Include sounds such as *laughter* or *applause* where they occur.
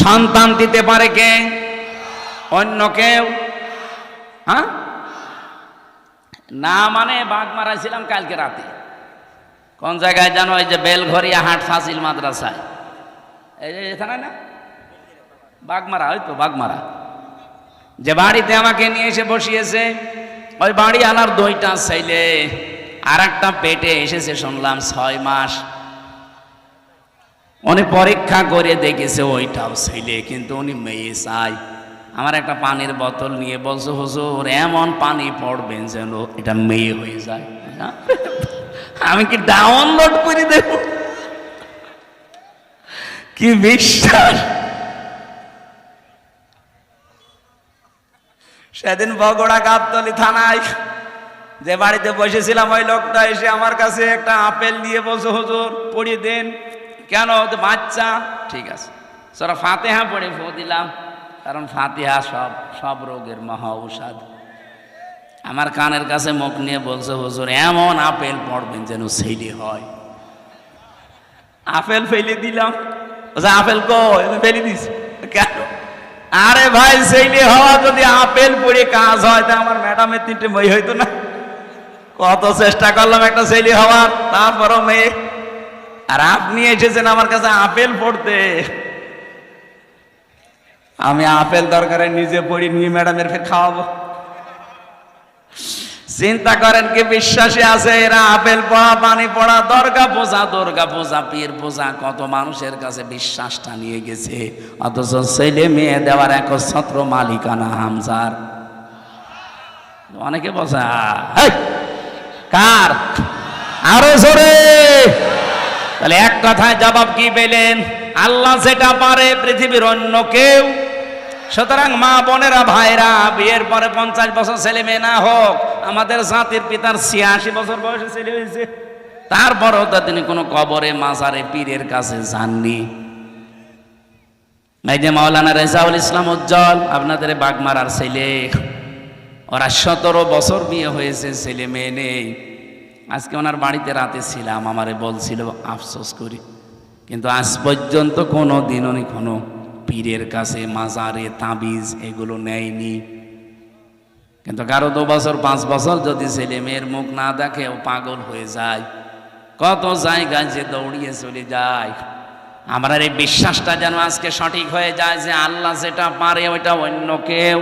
সন্তান দিতে পারে কে? অন্য কেউ? হ্যাঁ? না মানে বাঘ মারাইছিলাম কালকে রাতে। কোন জায়গায় জানো এই যে বেলঘরিয়া হাট ফাসিল মাদ্রাসায়? এই যে এখানে না? বাগমারা ওই তো বাগমারা যে বাড়িতে আমাকে নিয়ে এসে বসিয়েছে, ওই বাড়ি আনার দুইটা ছেলে আর একটা পেটে এসেছে শুনলাম ছয় মাস। উনি পরীক্ষা করে দেখেছে ওইটাও ছেলে, কিন্তু উনি মেয়ে চাই। আমার একটা পানির বোতল নিয়ে বলছে, হুজুর, এমন পানি পড়বেন যেন এটা মেয়ে হয়ে যায়। *laughs* আমি কি ডাউনলোড করে দেব? কি বিশ্বাস? সেদিন বগড়া গাবতলি থানায় যে বাড়িতে বসেছিলাম, ওই লোকটা এসে আমার কাছে একটা আপেল নিয়ে বলছে, হুজুর, পড়িয়ে দেন। কেন বাচ্চা? ঠিক আছে। সরা ফাতেহা পড়ে ফো দিলাম, কারণ ফাতিহা সব সব রোগের মহা ঔষধ। আমার কানের কাছে মুখ নিয়ে বলছে, হুজুর, এমন আপেল পড়বেন যেন ছেলে হয়। আপেল ফেলে দিলাম। আপেল কো ফেলে দিস কেন? আরে ভাই ছেলে হওয়া যদি আপেল পড়ে কাজ হয়, তা আমার ম্যাডামের তিনটে মেয়ে হইতো না। কত চেষ্টা করলাম একটা ছেলে হওয়ার, তারপরও মেয়ে আর আপনি এসেছেন আমার কাছে আপেল পড়তে। আমি আপেল দরকারে নিজে পড়ি নিয়ে ম্যাডামের ফের খাওয়াবো। চিন্তা করেন কি বিশ্বাসী আছে এরা আপেল পড়া পানি পড়া দরগা পূজা দুর্গা পূজা পীর পূজা কত মানুষের কাছে বিশ্বাসটা নিয়ে গেছে। অথচ ছেলে মেয়ে দেওয়ার একচ্ছত্র মালিকানা হামজার। অনেকে বসে "আহ, হেই, কার? আরও জোরে। তাহলে এক কথায় জবাব কি পেলেন? আল্লাহ যেটা পারে পৃথিবীর অন্য কেউ। সুতরাং মা বোনেরা, ভাইরা, বিয়ের পরে পঞ্চাশ বছর ছেলে মেয়ে না হোক, আমাদের জাতির পিতার ছিয়াশি বছর বয়সে ছেলে হয়েছে। তারপরেও তো তিনি কোনো কবরে, মাজারে, পীরের কাছে যাননি। এই যে মাওলানা রেজাউল ইসলাম উজ্জ্বল, আপনাদের বাগমারার ছেলে। ওরা সতেরো বছর বিয়ে হয়েছে, ছেলে মেয়ে নেই। আজকে ওনার বাড়িতে রাতে ছিলাম, আমারে বলছিল, আফসোস করি। কিন্তু আজ পর্যন্ত কোনো দিন উনি কোনো পীরের কাছে মাজারে তাবিজ এগুলো নেয়নি। কিন্তু কারও দু বছর, পাঁচ বছর যদি ছেলে মেয়ের মুখ না দেখে ও পাগল হয়ে যায়, কত জায়গায় যে দৌড়িয়ে চলে যায়। আমার এই বিশ্বাসটা যেন আজকে সঠিক হয়ে যায় যে আল্লাহ যেটা পারে ওইটা অন্য কেউ।